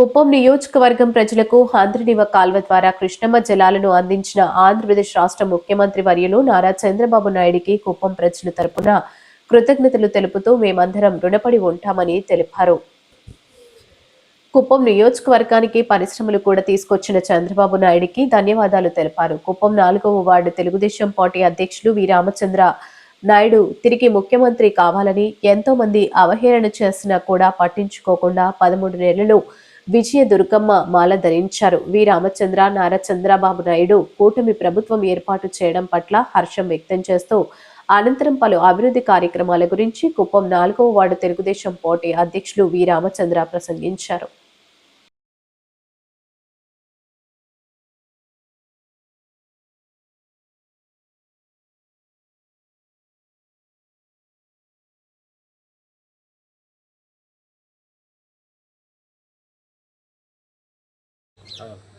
కుప్పం నియోజకవర్గం ప్రజలకు హంద్రినివ కాల్వ ద్వారా కృష్ణమ్మ జలాలను అందించిన ఆంధ్రప్రదేశ్ రాష్ట్ర ముఖ్యమంత్రి వర్యులు నారా చంద్రబాబు నాయుడికి కుప్పం ప్రజల తరపున కృతజ్ఞతలు తెలుపుతూ మేమందరం రుణపడి ఉంటామని తెలిపారు. కుప్పం నియోజకవర్గానికి పరిశ్రమలు కూడా తీసుకొచ్చిన చంద్రబాబు నాయుడికి ధన్యవాదాలు తెలిపారు. కుప్పం నాలుగవ వార్డు తెలుగుదేశం పార్టీ అధ్యక్షులు వి. రామచంద్ర నాయుడు తిరిగి ముఖ్యమంత్రి కావాలని ఎంతో మంది అవహేళన చేసినా కూడా పట్టించుకోకుండా పదమూడు నెలలు విజయ దుర్గమ్మ మాల ధరించారు. వి. రామచంద్ర నారా చంద్రబాబు నాయుడు కూటమి ప్రభుత్వం ఏర్పాటు చేయడం పట్ల హర్షం వ్యక్తం చేస్తూ అనంతరం పలు అభివృద్ధి కార్యక్రమాల గురించి కుప్పం నాలుగవ వార్డు తెలుగుదేశం పార్టీ అధ్యక్షులు వి. రామచంద్ర ప్రసంగించారు.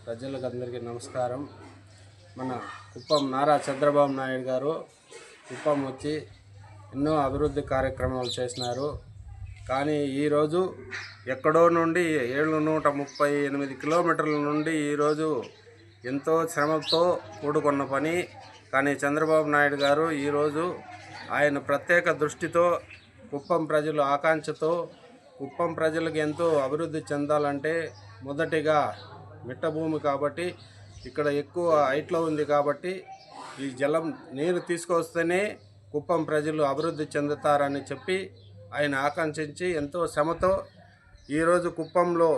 ప్రజలకు అందరికీ నమస్కారం. మన కుప్పం నారా చంద్రబాబు నాయుడు గారు కుప్పం వచ్చి ఎన్నో అభివృద్ధి కార్యక్రమాలు చేసినారు. కానీ ఈరోజు ఎక్కడో నుండి ఏడు నూట ముప్పై ఎనిమిది కిలోమీటర్ల నుండి ఈరోజు ఎంతో శ్రమతో కూడుకున్న పని. కానీ చంద్రబాబు నాయుడు గారు ఈరోజు ఆయన ప్రత్యేక దృష్టితో కుప్పం ప్రజలు ఆకాంక్షతో కుప్పం ప్రజలకు ఎంతో అభివృద్ధి చెందాలంటే మొదటిగా మిట్ట భూమి కాబట్టి ఇక్కడ ఎక్కువ హైట్లో ఉంది కాబట్టి ఈ జలం నీరు తీసుకొస్తేనే కుప్పం ప్రజలు అభివృద్ధి చెందుతారని చెప్పి ఆయన ఆకాంక్షించి ఎంతో శ్రమతో ఈరోజు కుప్పంలో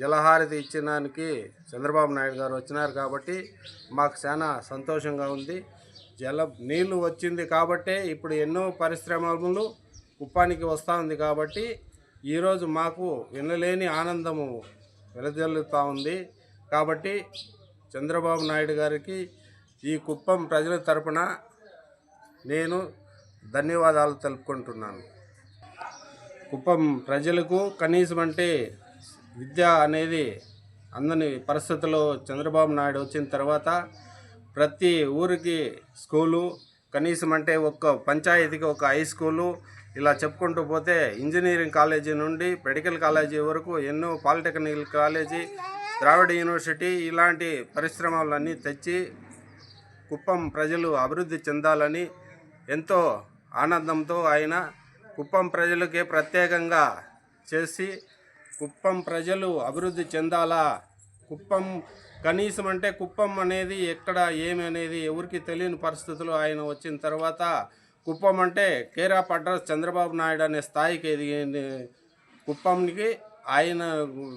జలహారతి ఇచ్చినానికి చంద్రబాబు నాయుడు గారు వచ్చినారు కాబట్టి మాకు చాలా సంతోషంగా ఉంది. జల నీళ్ళు వచ్చింది కాబట్టే ఇప్పుడు ఎన్నో పరిశ్రమలు కుప్పానికి వస్తూ ఉంది కాబట్టి ఈరోజు మాకు వినలేని ఆనందము వెలజల్లుతూ ఉంది. కాబట్టి చంద్రబాబు నాయుడు గారికి ఈ కుప్పం ప్రజల తరపున నేను ధన్యవాదాలు తెలుపుకుంటున్నాను. కుప్పం ప్రజలకు కనీసం అంటే విద్య అనేది అందని పరిస్థితుల్లో చంద్రబాబు నాయుడు వచ్చిన తర్వాత ప్రతి ఊరికి స్కూలు కనీసం అంటే ఒక్క పంచాయతీకి ఒక హై స్కూలు ఇలా చెప్పుకుంటూ పోతే ఇంజనీరింగ్ కాలేజీ నుండి మెడికల్ కాలేజీ వరకు ఎన్నో పాలిటెక్నికల్ కాలేజీ ద్రావిడ యూనివర్సిటీ ఇలాంటి పరిశ్రమలన్నీ తెచ్చి కుప్పం ప్రజలు అభివృద్ధి చెందాలని ఎంతో ఆనందంతో ఆయన కుప్పం ప్రజలకే ప్రత్యేకంగా చేసి కుప్పం ప్రజలు అభివృద్ధి చెందాలా? కుప్పం కనీసం అంటే కుప్పం అనేది ఎక్కడ ఏమి అనేది ఎవరికి తెలియని పరిస్థితులు ఆయన వచ్చిన తర్వాత కుప్పం అంటే కేరా అడ్రస్ చంద్రబాబు నాయుడు అనే స్థాయికి ఎదిగి కుప్పంకి ఆయన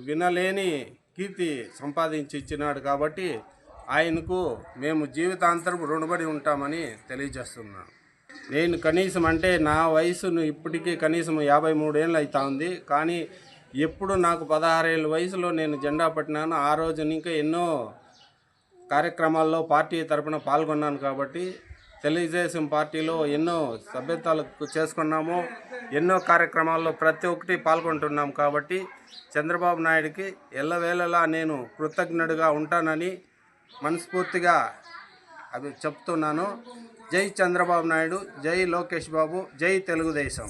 వినలేని కీర్తి సంపాదించి ఇచ్చినాడు కాబట్టి ఆయనకు మేము జీవితాంతరం రుణపడి ఉంటామని తెలియజేస్తున్నాను నేను కనీసం అంటే నా వయసును ఇప్పటికీ కనీసం యాభై మూడేళ్ళు అవుతా ఉంది. కానీ ఎప్పుడు నాకు పదహారేళ్ళ వయసులో నేను జెండా పట్టినాను. ఆ రోజు ఇంకా ఎన్నో కార్యక్రమాల్లో పార్టీ తరపున పాల్గొన్నాను కాబట్టి తెలుగుదేశం పార్టీలో ఎన్నో సభ్యతలు చేసుకున్నాము ఎన్నో కార్యక్రమాల్లో ప్రతి ఒక్కటి పాల్గొంటున్నాం కాబట్టి చంద్రబాబు నాయుడికి ఎల్లవేళలా నేను కృతజ్ఞుడిగా ఉంటానని మనస్ఫూర్తిగా అవి చెప్తున్నాను. జై చంద్రబాబు నాయుడు జై లోకేష్ బాబు జై తెలుగుదేశం.